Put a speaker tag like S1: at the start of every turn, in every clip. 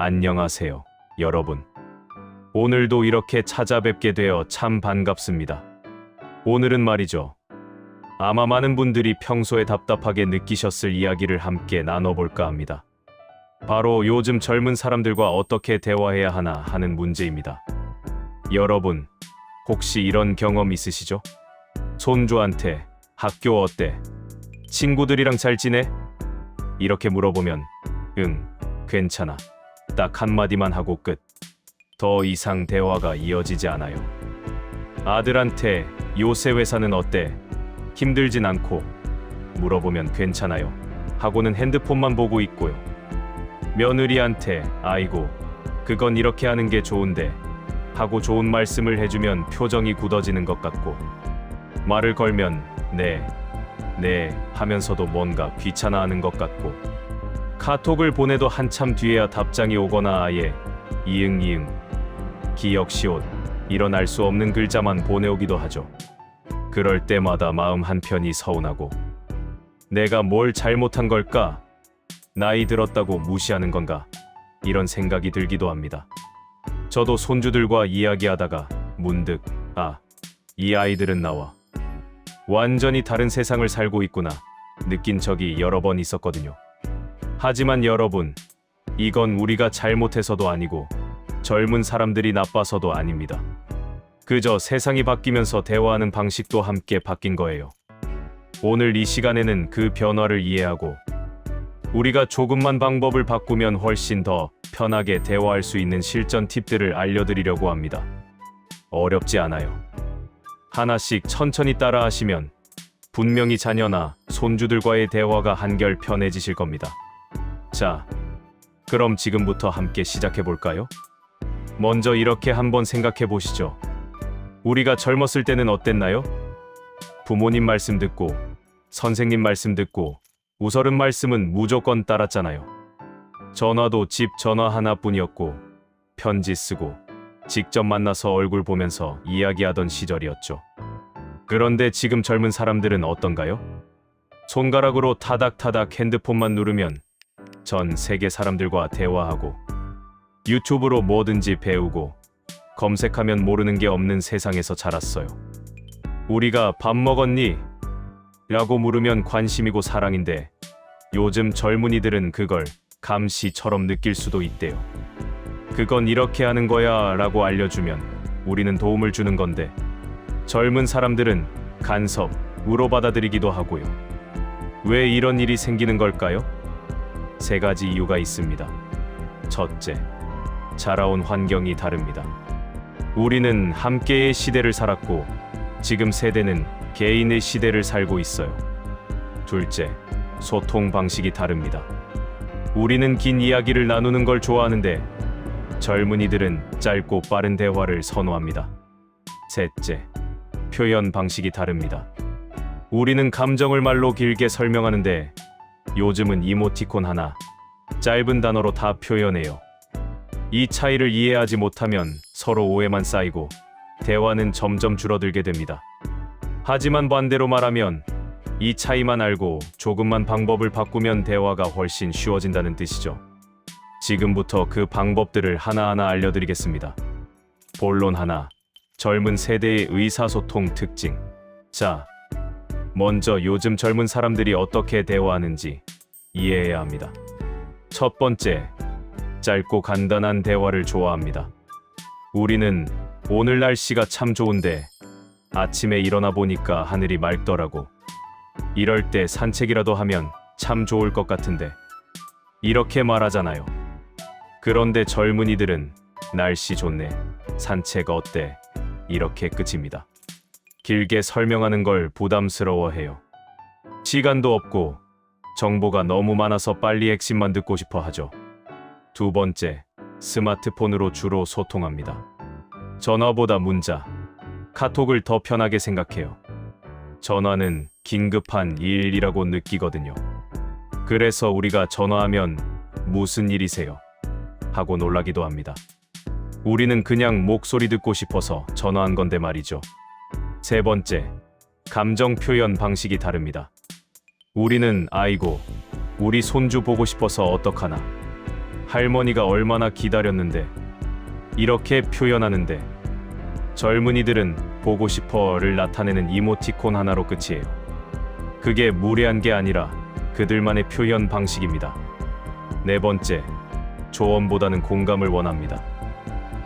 S1: 안녕하세요, 여러분. 오늘도 이렇게 찾아뵙게 되어 참 반갑습니다. 오늘은 말이죠. 아마 많은 분들이 평소에 답답하게 느끼셨을 이야기를 함께 나눠볼까 합니다. 바로 요즘 젊은 사람들과 어떻게 대화해야 하나 하는 문제입니다. 여러분, 혹시 이런 경험 있으시죠? 손주한테 학교 어때? 친구들이랑 잘 지내? 이렇게 물어보면 응, 괜찮아. 딱 한마디만 하고 끝. 더 이상 대화가 이어지지 않아요. 아들한테 요새 회사는 어때? 힘들진 않고 물어보면 괜찮아요. 하고는 핸드폰만 보고 있고요. 며느리한테 아이고 그건 이렇게 하는 게 좋은데 하고 좋은 말씀을 해주면 표정이 굳어지는 것 같고 말을 걸면 네, 네 하면서도 뭔가 귀찮아하는 것 같고 카톡을 보내도 한참 뒤에야 답장이 오거나 아예 이응 이응 기억시옷 이런 알수 없는 글자만 보내오기도 하죠. 그럴 때마다 마음 한편이 서운하고 내가 뭘 잘못한 걸까? 나이 들었다고 무시하는 건가? 이런 생각이 들기도 합니다. 저도 손주들과 이야기하다가 문득 아, 이 아이들은 나와 완전히 다른 세상을 살고 있구나 느낀 적이 여러 번 있었거든요. 하지만 여러분, 이건 우리가 잘못해서도 아니고 젊은 사람들이 나빠서도 아닙니다. 그저 세상이 바뀌면서 대화하는 방식도 함께 바뀐 거예요. 오늘 이 시간에는 그 변화를 이해하고 우리가 조금만 방법을 바꾸면 훨씬 더 편하게 대화할 수 있는 실전 팁들을 알려드리려고 합니다. 어렵지 않아요. 하나씩 천천히 따라 하시면 분명히 자녀나 손주들과의 대화가 한결 편해지실 겁니다. 자, 그럼 지금부터 함께 시작해 볼까요? 먼저 이렇게 한번 생각해 보시죠. 우리가 젊었을 때는 어땠나요? 부모님 말씀 듣고, 선생님 말씀 듣고, 우설은 말씀은 무조건 따랐잖아요. 전화도 집 전화 하나뿐이었고, 편지 쓰고, 직접 만나서 얼굴 보면서 이야기하던 시절이었죠. 그런데 지금 젊은 사람들은 어떤가요? 손가락으로 타닥타닥 핸드폰만 누르면 전 세계 사람들과 대화하고 유튜브로 뭐든지 배우고 검색하면 모르는 게 없는 세상에서 자랐어요. 우리가 밥 먹었니? 라고 물으면 관심이고 사랑인데 요즘 젊은이들은 그걸 감시처럼 느낄 수도 있대요. 그건 이렇게 하는 거야 라고 알려주면 우리는 도움을 주는 건데 젊은 사람들은 간섭, 우로 받아들이기도 하고요. 왜 이런 일이 생기는 걸까요? 세 가지 이유가 있습니다. 첫째, 자라온 환경이 다릅니다. 우리는 함께의 시대를 살았고, 지금 세대는 개인의 시대를 살고 있어요. 둘째, 소통 방식이 다릅니다. 우리는 긴 이야기를 나누는 걸 좋아하는데, 젊은이들은 짧고 빠른 대화를 선호합니다. 셋째, 표현 방식이 다릅니다. 우리는 감정을 말로 길게 설명하는데, 요즘은 이모티콘 하나, 짧은 단어로 다 표현해요. 이 차이를 이해하지 못하면 서로 오해만 쌓이고 대화는 점점 줄어들게 됩니다. 하지만 반대로 말하면 이 차이만 알고 조금만 방법을 바꾸면 대화가 훨씬 쉬워진다는 뜻이죠. 지금부터 그 방법들을 하나하나 알려드리겠습니다. 본론 하나, 젊은 세대의 의사소통 특징. 자, 먼저 요즘 젊은 사람들이 어떻게 대화하는지 이해해야 합니다. 첫 번째, 짧고 간단한 대화를 좋아합니다. 우리는 오늘 날씨가 참 좋은데 아침에 일어나 보니까 하늘이 맑더라고. 이럴 때 산책이라도 하면 참 좋을 것 같은데. 이렇게 말하잖아요. 그런데 젊은이들은 날씨 좋네. 산책 어때? 이렇게 끝입니다. 길게 설명하는 걸 부담스러워해요. 시간도 없고 정보가 너무 많아서 빨리 핵심만 듣고 싶어 하죠. 두 번째, 스마트폰으로 주로 소통합니다. 전화보다 문자, 카톡을 더 편하게 생각해요. 전화는 긴급한 일이라고 느끼거든요. 그래서 우리가 전화하면 무슨 일이세요? 하고 놀라기도 합니다. 우리는 그냥 목소리 듣고 싶어서 전화한 건데 말이죠. 세 번째, 감정 표현 방식이 다릅니다. 우리는 아이고, 우리 손주 보고 싶어서 어떡하나. 할머니가 얼마나 기다렸는데 이렇게 표현하는데 젊은이들은 보고 싶어를 나타내는 이모티콘 하나로 끝이에요. 그게 무례한 게 아니라 그들만의 표현 방식입니다. 네 번째, 조언보다는 공감을 원합니다.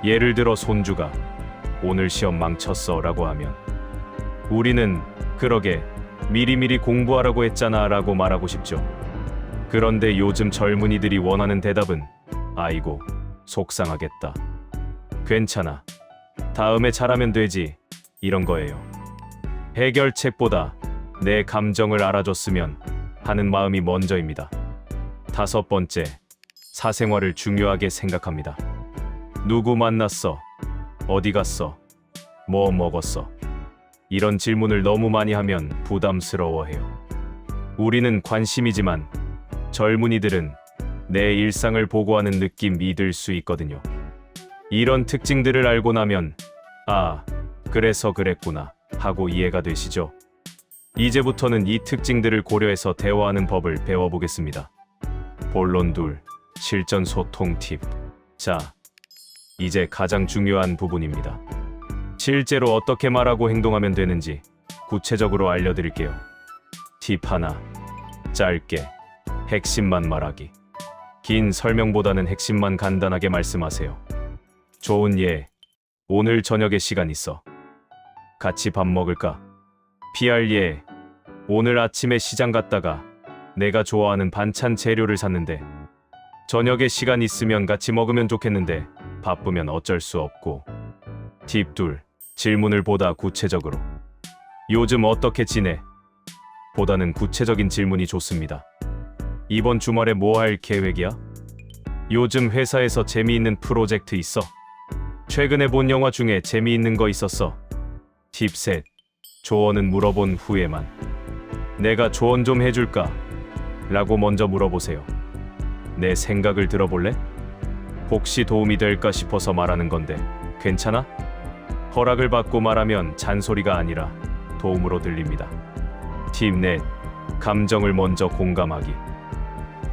S1: 예를 들어 손주가 오늘 시험 망쳤어 라고 하면 우리는 그러게 미리미리 공부하라고 했잖아 라고 말하고 싶죠. 그런데 요즘 젊은이들이 원하는 대답은 아이고 속상하겠다. 괜찮아. 다음에 잘하면 되지. 이런 거예요. 해결책보다 내 감정을 알아줬으면 하는 마음이 먼저입니다. 다섯 번째, 사생활을 중요하게 생각합니다. 누구 만났어? 어디 갔어? 뭐 먹었어? 이런 질문을 너무 많이 하면 부담스러워해요. 우리는 관심이지만 젊은이들은 내 일상을 보고하는 느낌 믿을 수 있거든요. 이런 특징들을 알고 나면 아, 그래서 그랬구나 하고 이해가 되시죠? 이제부터는 이 특징들을 고려해서 대화하는 법을 배워보겠습니다. 본론 둘, 실전 소통 팁. 자, 이제 가장 중요한 부분입니다. 실제로 어떻게 말하고 행동하면 되는지 구체적으로 알려드릴게요. 팁 하나. 짧게, 핵심만 말하기. 긴 설명보다는 핵심만 간단하게 말씀하세요. 좋은 예. 오늘 저녁에 시간 있어. 같이 밥 먹을까? PR 예. 오늘 아침에 시장 갔다가 내가 좋아하는 반찬 재료를 샀는데 저녁에 시간 있으면 같이 먹으면 좋겠는데 바쁘면 어쩔 수 없고. 팁 둘. 질문을 보다 구체적으로. 요즘 어떻게 지내? 보다는 구체적인 질문이 좋습니다. 이번 주말에 뭐 할 계획이야? 요즘 회사에서 재미있는 프로젝트 있어? 최근에 본 영화 중에 재미있는 거 있었어? 팁 셋. 조언은 물어본 후에만. 내가 조언 좀 해줄까? 라고 먼저 물어보세요. 내 생각을 들어볼래? 혹시 도움이 될까 싶어서 말하는 건데, 괜찮아? 허락을 받고 말하면 잔소리가 아니라 도움으로 들립니다. 팁 넷. 감정을 먼저 공감하기.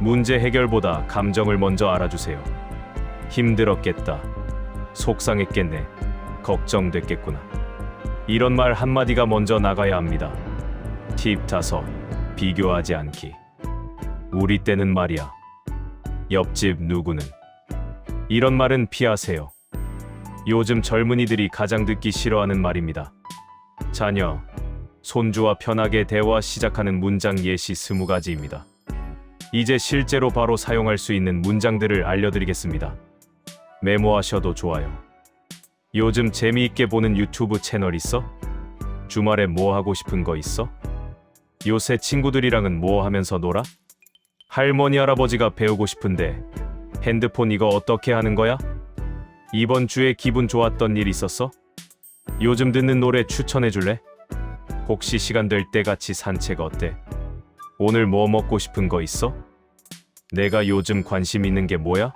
S1: 문제 해결보다 감정을 먼저 알아주세요. 힘들었겠다. 속상했겠네. 걱정됐겠구나. 이런 말 한마디가 먼저 나가야 합니다. 팁 다섯. 비교하지 않기. 우리 때는 말이야. 옆집 누구는. 이런 말은 피하세요. 요즘 젊은이들이 가장 듣기 싫어하는 말입니다. 자녀, 손주와 편하게 대화 시작하는 문장 예시 스무 가지입니다. 이제 실제로 바로 사용할 수 있는 문장들을 알려드리겠습니다. 메모하셔도 좋아요. 요즘 재미있게 보는 유튜브 채널 있어? 주말에 뭐 하고 싶은 거 있어? 요새 친구들이랑은 뭐 하면서 놀아? 할머니 할아버지가 배우고 싶은데 핸드폰 이거 어떻게 하는 거야? 이번 주에 기분 좋았던 일 있었어? 요즘 듣는 노래 추천해 줄래? 혹시 시간 될 때 같이 산책 어때? 오늘 뭐 먹고 싶은 거 있어? 내가 요즘 관심 있는 게 뭐야?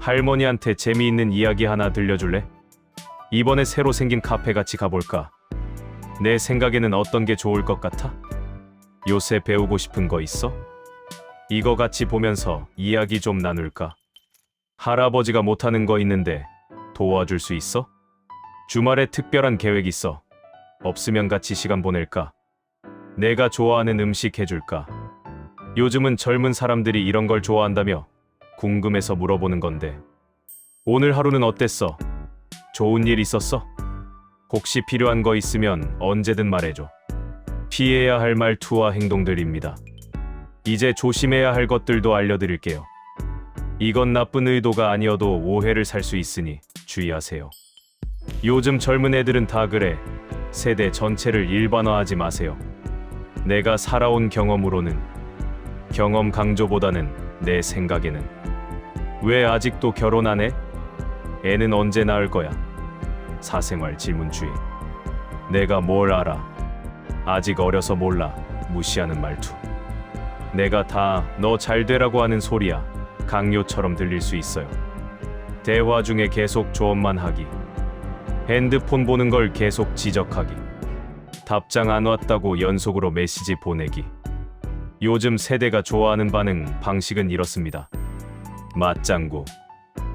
S1: 할머니한테 재미있는 이야기 하나 들려줄래? 이번에 새로 생긴 카페 같이 가볼까? 내 생각에는 어떤 게 좋을 것 같아? 요새 배우고 싶은 거 있어? 이거 같이 보면서 이야기 좀 나눌까? 할아버지가 못하는 거 있는데 도와줄 수 있어? 주말에 특별한 계획 있어. 없으면 같이 시간 보낼까? 내가 좋아하는 음식 해줄까? 요즘은 젊은 사람들이 이런 걸 좋아한다며 궁금해서 물어보는 건데 오늘 하루는 어땠어? 좋은 일 있었어? 혹시 필요한 거 있으면 언제든 말해줘. 피해야 할 말투와 행동들입니다. 이제 조심해야 할 것들도 알려드릴게요. 이건 나쁜 의도가 아니어도 오해를 살 수 있으니 주의하세요. 요즘 젊은 애들은 다 그래. 세대 전체를 일반화하지 마세요. 내가 살아온 경험으로는 경험 강조보다는 내 생각에는 왜 아직도 결혼 안 해? 애는 언제 낳을 거야? 사생활 질문주의. 내가 뭘 알아? 아직 어려서 몰라. 무시하는 말투. 내가 다 너 잘 되라고 하는 소리야. 강요처럼 들릴 수 있어요. 대화 중에 계속 조언만 하기. 핸드폰 보는 걸 계속 지적하기. 답장 안 왔다고 연속으로 메시지 보내기. 요즘 세대가 좋아하는 반응 방식은 이렇습니다. 맞장구.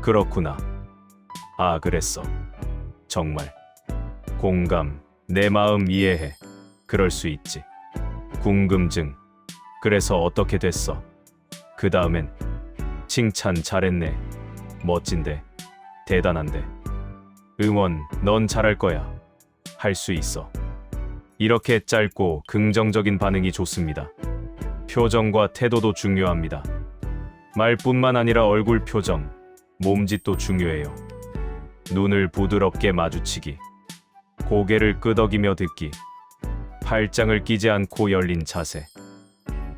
S1: 그렇구나. 아, 그랬어. 정말. 공감. 내 마음 이해해. 그럴 수 있지. 궁금증. 그래서 어떻게 됐어? 그 다음엔 칭찬 잘했네. 멋진데. 대단한데. 응원, 넌 잘할 거야. 할 수 있어. 이렇게 짧고 긍정적인 반응이 좋습니다. 표정과 태도도 중요합니다. 말뿐만 아니라 얼굴 표정, 몸짓도 중요해요. 눈을 부드럽게 마주치기, 고개를 끄덕이며 듣기, 팔짱을 끼지 않고 열린 자세,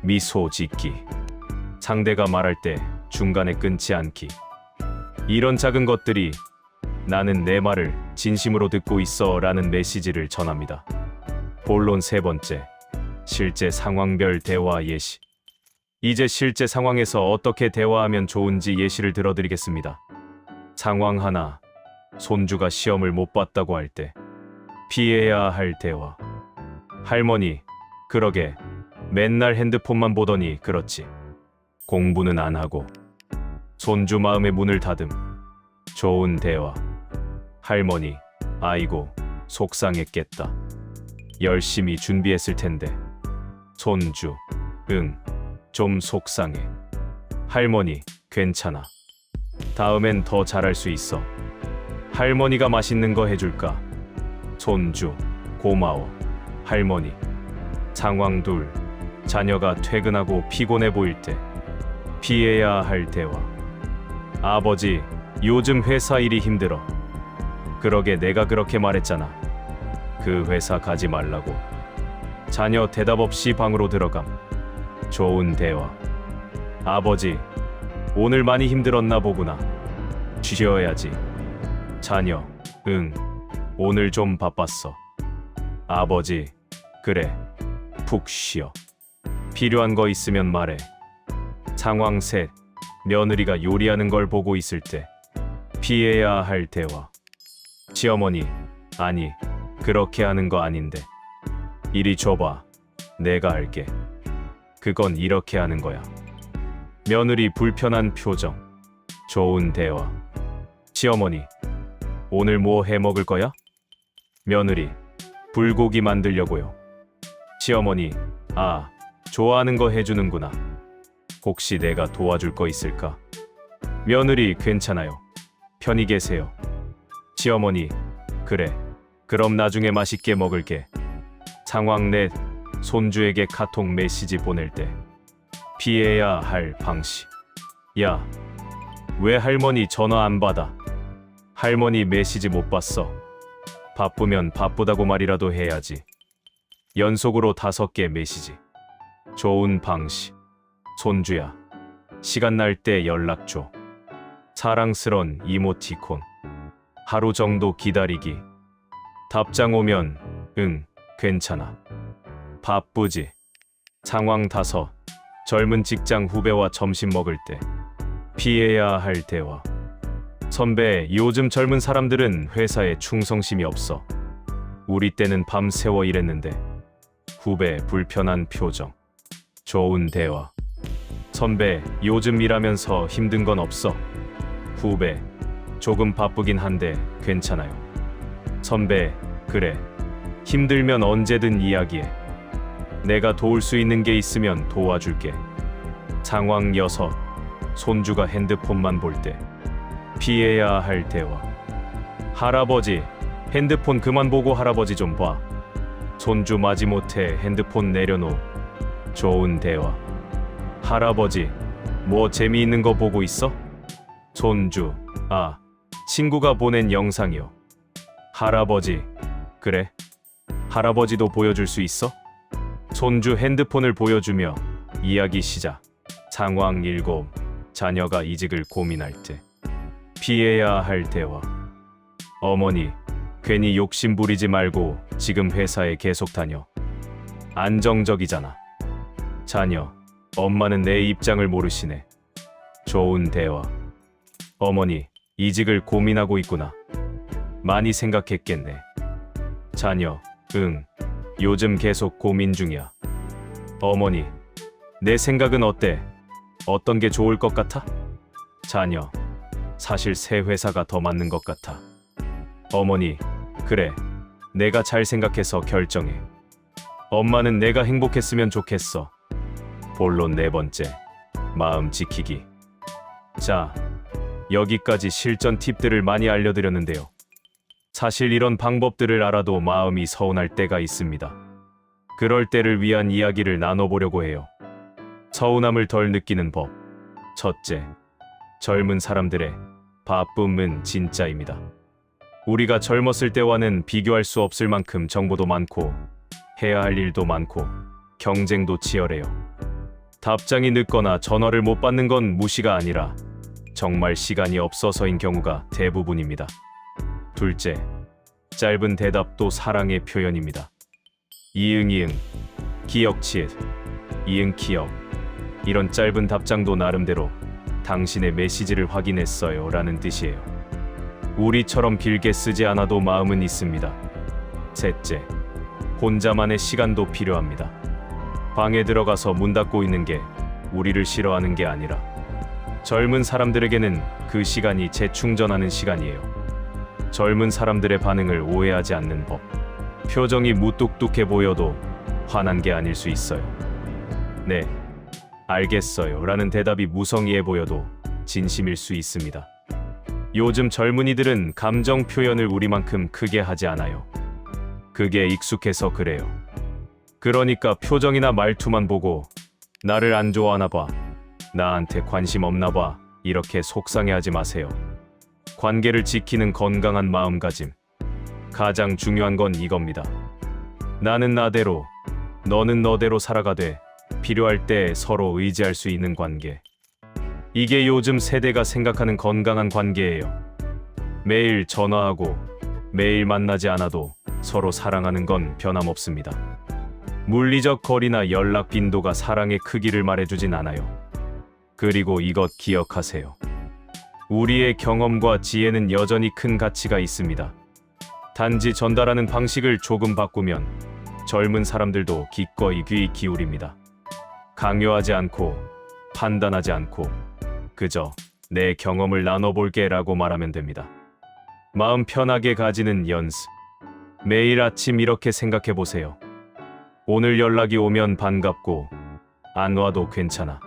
S1: 미소 짓기, 상대가 말할 때 중간에 끊지 않기. 이런 작은 것들이 나는 내 말을 진심으로 듣고 있어 라는 메시지를 전합니다. 본론 세 번째, 실제 상황별 대화 예시. 이제 실제 상황에서 어떻게 대화하면 좋은지 예시를 들어드리겠습니다. 상황 하나, 손주가 시험을 못 봤다고 할 때, 피해야 할 대화. 할머니, 그러게, 맨날 핸드폰만 보더니 그렇지. 공부는 안 하고. 손주 마음의 문을 닫음. 좋은 대화. 할머니, 아이고, 속상했겠다. 열심히 준비했을 텐데. 손주, 응, 좀 속상해. 할머니, 괜찮아. 다음엔 더 잘할 수 있어. 할머니가 맛있는 거 해줄까? 손주, 고마워. 할머니. 상황 둘, 자녀가 퇴근하고 피곤해 보일 때, 피해야 할 대화. 아버지, 요즘 회사 일이 힘들어. 그러게 내가 그렇게 말했잖아. 그 회사 가지 말라고. 자녀 대답 없이 방으로 들어감. 좋은 대화. 아버지, 오늘 많이 힘들었나 보구나. 쉬어야지. 자녀, 응. 오늘 좀 바빴어. 아버지, 그래. 푹 쉬어. 필요한 거 있으면 말해. 상황 셋. 며느리가 요리하는 걸 보고 있을 때 피해야 할 대화. 시어머니, 아니, 그렇게 하는 거 아닌데. 이리 줘봐. 내가 할게. 그건 이렇게 하는 거야. 며느리 불편한 표정. 좋은 대화. 시어머니, 오늘 뭐 해 먹을 거야? 며느리, 불고기 만들려고요. 시어머니, 아, 좋아하는 거 해주는구나. 혹시 내가 도와줄 거 있을까? 며느리, 괜찮아요. 편히 계세요. 시어머니, 그래. 그럼 나중에 맛있게 먹을게. 상황 넷, 손주에게 카톡 메시지 보낼 때 피해야 할 방식. 야, 왜 할머니 전화 안 받아? 할머니 메시지 못 봤어. 바쁘면 바쁘다고 말이라도 해야지. 연속으로 다섯 개 메시지. 좋은 방식. 손주야, 시간 날 때 연락 줘. 사랑스런 이모티콘. 하루 정도 기다리기. 답장 오면, 응, 괜찮아. 바쁘지. 상황 다섯. 젊은 직장 후배와 점심 먹을 때. 피해야 할 대화. 선배, 요즘 젊은 사람들은 회사에 충성심이 없어. 우리 때는 밤새워 일했는데. 후배, 불편한 표정. 좋은 대화. 선배, 요즘 일하면서 힘든 건 없어. 후배, 조금 바쁘긴 한데 괜찮아요. 선배, 그래. 힘들면 언제든 이야기해. 내가 도울 수 있는 게 있으면 도와줄게. 상황 여섯. 손주가 핸드폰만 볼 때 피해야 할 대화. 할아버지, 핸드폰 그만 보고 할아버지 좀 봐. 손주 마지못해 핸드폰 내려놓. 좋은 대화. 할아버지, 뭐 재미있는 거 보고 있어? 손주, 아, 친구가 보낸 영상이요. 할아버지, 그래? 할아버지도 보여줄 수 있어? 손주 핸드폰을 보여주며 이야기 시작. 상황 일곱. 자녀가 이직을 고민할 때 피해야 할 대화. 어머니, 괜히 욕심 부리지 말고 지금 회사에 계속 다녀. 안정적이잖아. 자녀, 엄마는 내 입장을 모르시네. 좋은 대화. 어머니, 이직을 고민하고 있구나. 많이 생각했겠네. 자녀, 응. 요즘 계속 고민 중이야. 어머니, 내 생각은 어때? 어떤 게 좋을 것 같아? 자녀, 사실 새 회사가 더 맞는 것 같아. 어머니, 그래. 내가 잘 생각해서 결정해. 엄마는 내가 행복했으면 좋겠어. 본론 네 번째, 마음 지키기. 자, 여기까지 실전 팁들을 많이 알려드렸는데요. 사실 이런 방법들을 알아도 마음이 서운할 때가 있습니다. 그럴 때를 위한 이야기를 나눠보려고 해요. 서운함을 덜 느끼는 법. 첫째, 젊은 사람들의 바쁨은 진짜입니다. 우리가 젊었을 때와는 비교할 수 없을 만큼 정보도 많고 해야 할 일도 많고 경쟁도 치열해요. 답장이 늦거나 전화를 못 받는 건 무시가 아니라 정말 시간이 없어서인 경우가 대부분입니다. 둘째, 짧은 대답도 사랑의 표현입니다. 이응 이응, 기억 치읓, 이응 기억. 이런 짧은 답장도 나름대로 당신의 메시지를 확인했어요 라는 뜻이에요. 우리처럼 길게 쓰지 않아도 마음은 있습니다. 셋째, 혼자만의 시간도 필요합니다. 방에 들어가서 문 닫고 있는 게 우리를 싫어하는 게 아니라 젊은 사람들에게는 그 시간이 재충전하는 시간이에요. 젊은 사람들의 반응을 오해하지 않는 법. 표정이 무뚝뚝해 보여도 화난 게 아닐 수 있어요. 네, 알겠어요. 라는 대답이 무성의해 보여도 진심일 수 있습니다. 요즘 젊은이들은 감정 표현을 우리만큼 크게 하지 않아요. 그게 익숙해서 그래요. 그러니까 표정이나 말투만 보고 나를 안 좋아하나 봐. 나한테 관심 없나 봐. 이렇게 속상해하지 마세요. 관계를 지키는 건강한 마음가짐. 가장 중요한 건 이겁니다. 나는 나대로, 너는 너대로 살아가되 필요할 때 서로 의지할 수 있는 관계. 이게 요즘 세대가 생각하는 건강한 관계예요. 매일 전화하고 매일 만나지 않아도 서로 사랑하는 건 변함없습니다. 물리적 거리나 연락 빈도가 사랑의 크기를 말해주진 않아요. 그리고 이것 기억하세요. 우리의 경험과 지혜는 여전히 큰 가치가 있습니다. 단지 전달하는 방식을 조금 바꾸면 젊은 사람들도 기꺼이 귀 기울입니다. 강요하지 않고 판단하지 않고 그저 내 경험을 나눠볼게 라고 말하면 됩니다. 마음 편하게 가지는 연습. 매일 아침 이렇게 생각해 보세요. 오늘 연락이 오면 반갑고 안 와도 괜찮아.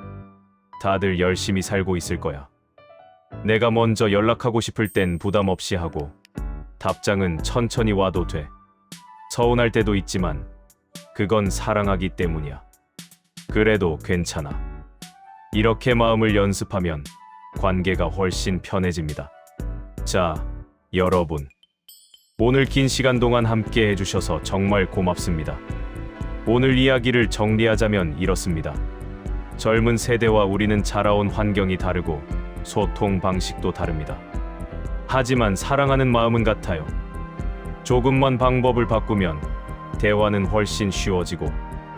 S1: 다들 열심히 살고 있을 거야. 내가 먼저 연락하고 싶을 땐 부담 없이 하고 답장은 천천히 와도 돼. 서운할 때도 있지만 그건 사랑하기 때문이야. 그래도 괜찮아. 이렇게 마음을 연습하면 관계가 훨씬 편해집니다. 자, 여러분. 오늘 긴 시간 동안 함께 해주셔서 정말 고맙습니다. 오늘 이야기를 정리하자면 이렇습니다. 젊은 세대와 우리는 자라온 환경이 다르고 소통 방식도 다릅니다. 하지만 사랑하는 마음은 같아요. 조금만 방법을 바꾸면 대화는 훨씬 쉬워지고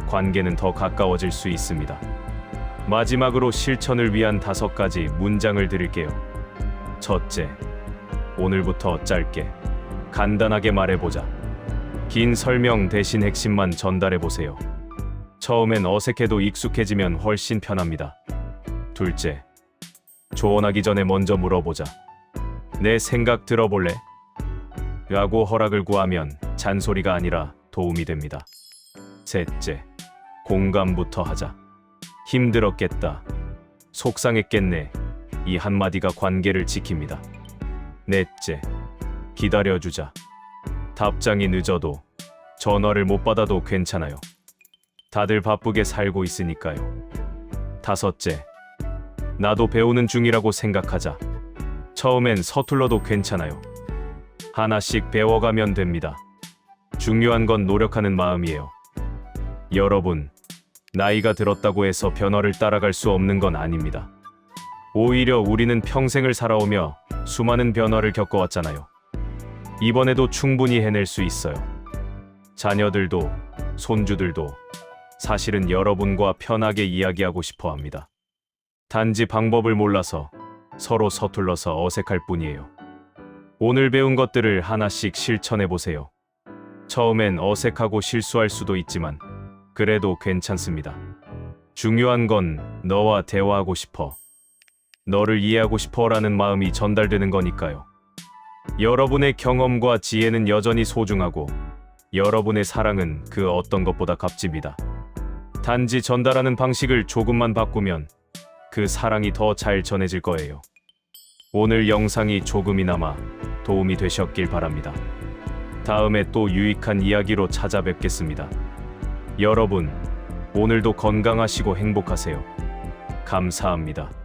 S1: 관계는 더 가까워질 수 있습니다. 마지막으로 실천을 위한 다섯 가지 문장을 드릴게요. 첫째, 오늘부터 짧게, 간단하게 말해보자. 긴 설명 대신 핵심만 전달해보세요. 처음엔 어색해도 익숙해지면 훨씬 편합니다. 둘째, 조언하기 전에 먼저 물어보자. 내 생각 들어볼래? 라고 허락을 구하면 잔소리가 아니라 도움이 됩니다. 셋째, 공감부터 하자. 힘들었겠다. 속상했겠네. 이 한마디가 관계를 지킵니다. 넷째, 기다려주자. 답장이 늦어도 전화를 못 받아도 괜찮아요. 다들 바쁘게 살고 있으니까요. 다섯째, 나도 배우는 중이라고 생각하자. 처음엔 서툴러도 괜찮아요. 하나씩 배워가면 됩니다. 중요한 건 노력하는 마음이에요. 여러분, 나이가 들었다고 해서 변화를 따라갈 수 없는 건 아닙니다. 오히려 우리는 평생을 살아오며 수많은 변화를 겪어왔잖아요. 이번에도 충분히 해낼 수 있어요. 자녀들도, 손주들도 사실은 여러분과 편하게 이야기하고 싶어 합니다. 단지 방법을 몰라서 서로 서툴러서 어색할 뿐이에요. 오늘 배운 것들을 하나씩 실천해 보세요. 처음엔 어색하고 실수할 수도 있지만 그래도 괜찮습니다. 중요한 건 너와 대화하고 싶어. 너를 이해하고 싶어라는 마음이 전달되는 거니까요. 여러분의 경험과 지혜는 여전히 소중하고 여러분의 사랑은 그 어떤 것보다 값집니다. 단지 전달하는 방식을 조금만 바꾸면 그 사랑이 더 잘 전해질 거예요. 오늘 영상이 조금이나마 도움이 되셨길 바랍니다. 다음에 또 유익한 이야기로 찾아뵙겠습니다. 여러분, 오늘도 건강하시고 행복하세요. 감사합니다.